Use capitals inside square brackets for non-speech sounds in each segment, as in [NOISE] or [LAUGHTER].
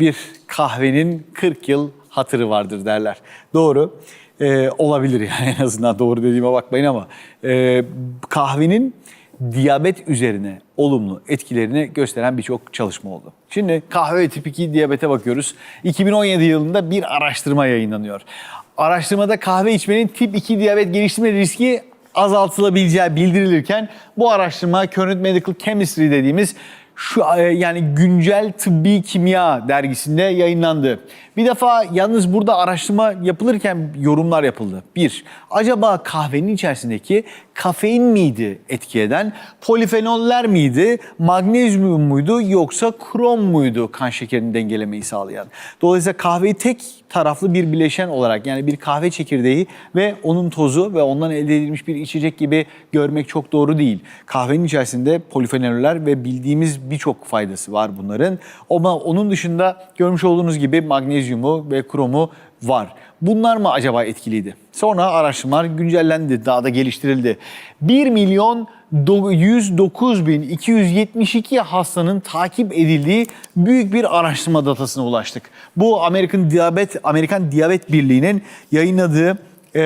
bir kahvenin 40 yıl hatırı vardır derler. Doğru. Ee, olabilir yani [LAUGHS] en azından doğru dediğime bakmayın ama e, kahvenin diyabet üzerine olumlu etkilerini gösteren birçok çalışma oldu. Şimdi kahve ve tip 2 diyabete bakıyoruz. 2017 yılında bir araştırma yayınlanıyor. Araştırmada kahve içmenin tip 2 diyabet geliştirme riski azaltılabileceği bildirilirken bu araştırma Current Medical Chemistry dediğimiz şu e, yani güncel tıbbi kimya dergisinde yayınlandı. Bir defa yalnız burada araştırma yapılırken yorumlar yapıldı. Bir, acaba kahvenin içerisindeki kafein miydi etki eden, polifenoller miydi, magnezyum muydu yoksa krom muydu kan şekerini dengelemeyi sağlayan? Dolayısıyla kahveyi tek taraflı bir bileşen olarak yani bir kahve çekirdeği ve onun tozu ve ondan elde edilmiş bir içecek gibi görmek çok doğru değil. Kahvenin içerisinde polifenoller ve bildiğimiz birçok faydası var bunların. Ama onun dışında görmüş olduğunuz gibi magnezyumu ve kromu var. Bunlar mı acaba etkiliydi? Sonra araştırmalar güncellendi, daha da geliştirildi. 1 milyon 109 bin 272 hastanın takip edildiği büyük bir araştırma datasına ulaştık. Bu Amerikan Diyabet Amerikan Diyabet Birliği'nin yayınladığı e,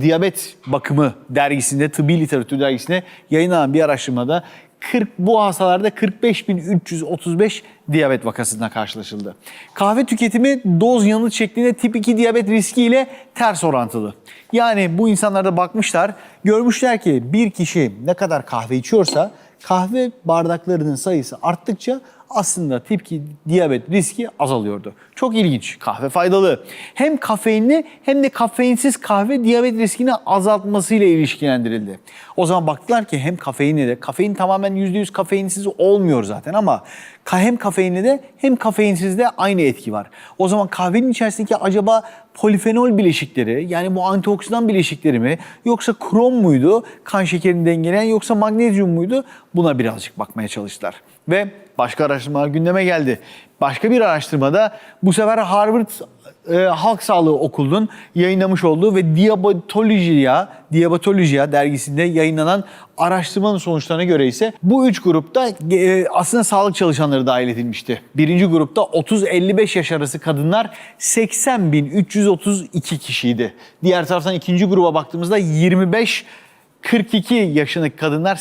diyabet bakımı dergisinde, tıbbi literatür dergisinde yayınlanan bir araştırmada 40 bu hastalarda 45.335 diyabet vakasına karşılaşıldı. Kahve tüketimi doz yanıt şeklinde tip 2 diyabet riski ile ters orantılı. Yani bu insanlarda bakmışlar, görmüşler ki bir kişi ne kadar kahve içiyorsa kahve bardaklarının sayısı arttıkça aslında tip 2 diyabet riski azalıyordu. Çok ilginç. Kahve faydalı. Hem kafeinli hem de kafeinsiz kahve diyabet riskini azaltmasıyla ilişkilendirildi. O zaman baktılar ki hem kafeinli de, kafein tamamen %100 kafeinsiz olmuyor zaten ama hem kafeinli de hem kafeinsiz de aynı etki var. O zaman kahvenin içerisindeki acaba polifenol bileşikleri yani bu antioksidan bileşikleri mi yoksa krom muydu kan şekerini dengeleyen yoksa magnezyum muydu buna birazcık bakmaya çalıştılar. Ve başka araştırmalar gündeme geldi. Başka bir araştırmada bu sefer Harvard e, Halk Sağlığı Okulu'nun yayınlamış olduğu ve Diabetologia, Diabetologia dergisinde yayınlanan araştırmanın sonuçlarına göre ise bu üç grupta e, aslında sağlık çalışanları dahil edilmişti. Birinci grupta 30-55 yaş arası kadınlar 80.332 kişiydi. Diğer taraftan ikinci gruba baktığımızda 25 42 yaşındaki kadınlar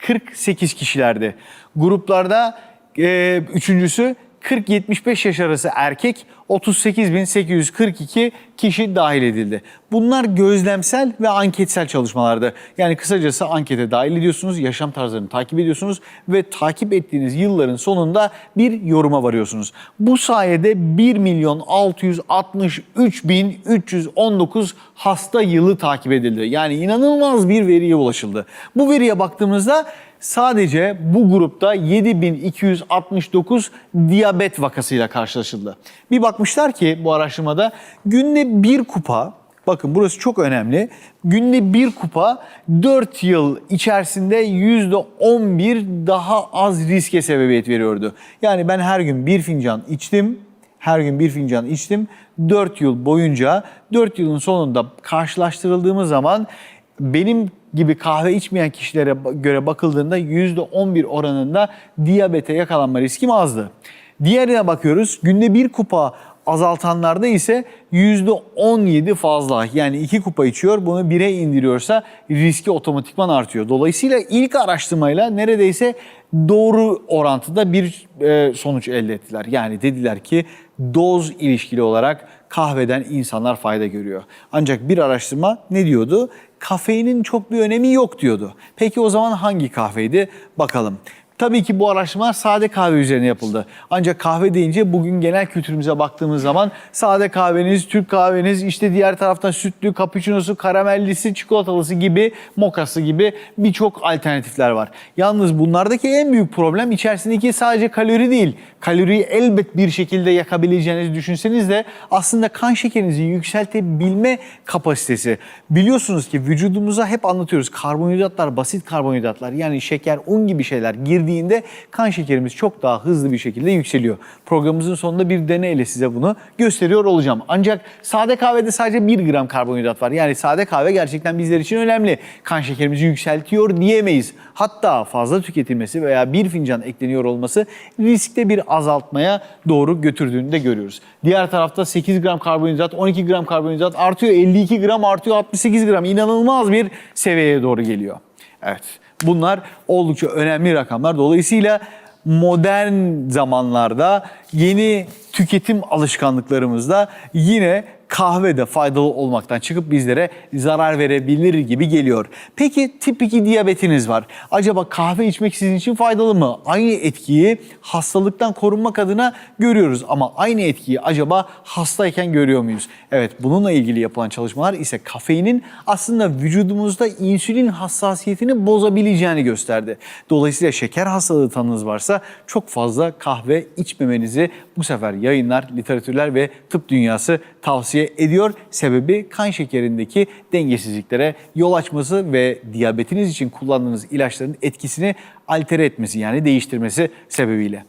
87.448 kişilerdi. Gruplarda e, üçüncüsü 40-75 yaş arası erkek 38.842 kişi dahil edildi. Bunlar gözlemsel ve anketsel çalışmalardı. Yani kısacası ankete dahil ediyorsunuz, yaşam tarzlarını takip ediyorsunuz ve takip ettiğiniz yılların sonunda bir yoruma varıyorsunuz. Bu sayede 1 milyon 663 bin 319 hasta yılı takip edildi. Yani inanılmaz bir veriye ulaşıldı. Bu veriye baktığımızda sadece bu grupta 7269 diyabet vakasıyla karşılaşıldı. Bir bakmışlar ki bu araştırmada günde bir kupa, bakın burası çok önemli, günde bir kupa 4 yıl içerisinde %11 daha az riske sebebiyet veriyordu. Yani ben her gün bir fincan içtim, her gün bir fincan içtim. 4 yıl boyunca 4 yılın sonunda karşılaştırıldığımız zaman benim gibi kahve içmeyen kişilere göre bakıldığında %11 oranında diyabete yakalanma riskim azdı. Diğerine bakıyoruz. Günde bir kupa azaltanlarda ise %17 fazla. Yani iki kupa içiyor bunu 1'e indiriyorsa riski otomatikman artıyor. Dolayısıyla ilk araştırmayla neredeyse doğru orantıda bir e, sonuç elde ettiler. Yani dediler ki doz ilişkili olarak kahveden insanlar fayda görüyor. Ancak bir araştırma ne diyordu? Kafeinin çok bir önemi yok diyordu. Peki o zaman hangi kahveydi? Bakalım. Tabii ki bu araştırmalar sade kahve üzerine yapıldı. Ancak kahve deyince bugün genel kültürümüze baktığımız zaman sade kahveniz, Türk kahveniz, işte diğer taraftan sütlü, cappuccino'su, karamellisi, çikolatalısı gibi, mokası gibi birçok alternatifler var. Yalnız bunlardaki en büyük problem içerisindeki sadece kalori değil. Kaloriyi elbet bir şekilde yakabileceğinizi düşünseniz de aslında kan şekerinizi yükseltebilme kapasitesi. Biliyorsunuz ki vücudumuza hep anlatıyoruz karbonhidratlar, basit karbonhidratlar yani şeker, un gibi şeyler girdi girdiğinde kan şekerimiz çok daha hızlı bir şekilde yükseliyor. Programımızın sonunda bir deneyle size bunu gösteriyor olacağım. Ancak sade kahvede sadece 1 gram karbonhidrat var. Yani sade kahve gerçekten bizler için önemli. Kan şekerimizi yükseltiyor diyemeyiz. Hatta fazla tüketilmesi veya bir fincan ekleniyor olması riskte bir azaltmaya doğru götürdüğünü de görüyoruz. Diğer tarafta 8 gram karbonhidrat, 12 gram karbonhidrat artıyor, 52 gram artıyor, 68 gram inanılmaz bir seviyeye doğru geliyor. Evet bunlar oldukça önemli rakamlar. Dolayısıyla modern zamanlarda yeni tüketim alışkanlıklarımızda yine kahve de faydalı olmaktan çıkıp bizlere zarar verebilir gibi geliyor. Peki tip 2 diyabetiniz var. Acaba kahve içmek sizin için faydalı mı? Aynı etkiyi hastalıktan korunmak adına görüyoruz ama aynı etkiyi acaba hastayken görüyor muyuz? Evet bununla ilgili yapılan çalışmalar ise kafeinin aslında vücudumuzda insülin hassasiyetini bozabileceğini gösterdi. Dolayısıyla şeker hastalığı tanınız varsa çok fazla kahve içmemenizi bu sefer yayınlar, literatürler ve tıp dünyası tavsiye ediyor. Sebebi kan şekerindeki dengesizliklere yol açması ve diyabetiniz için kullandığınız ilaçların etkisini altere etmesi yani değiştirmesi sebebiyle.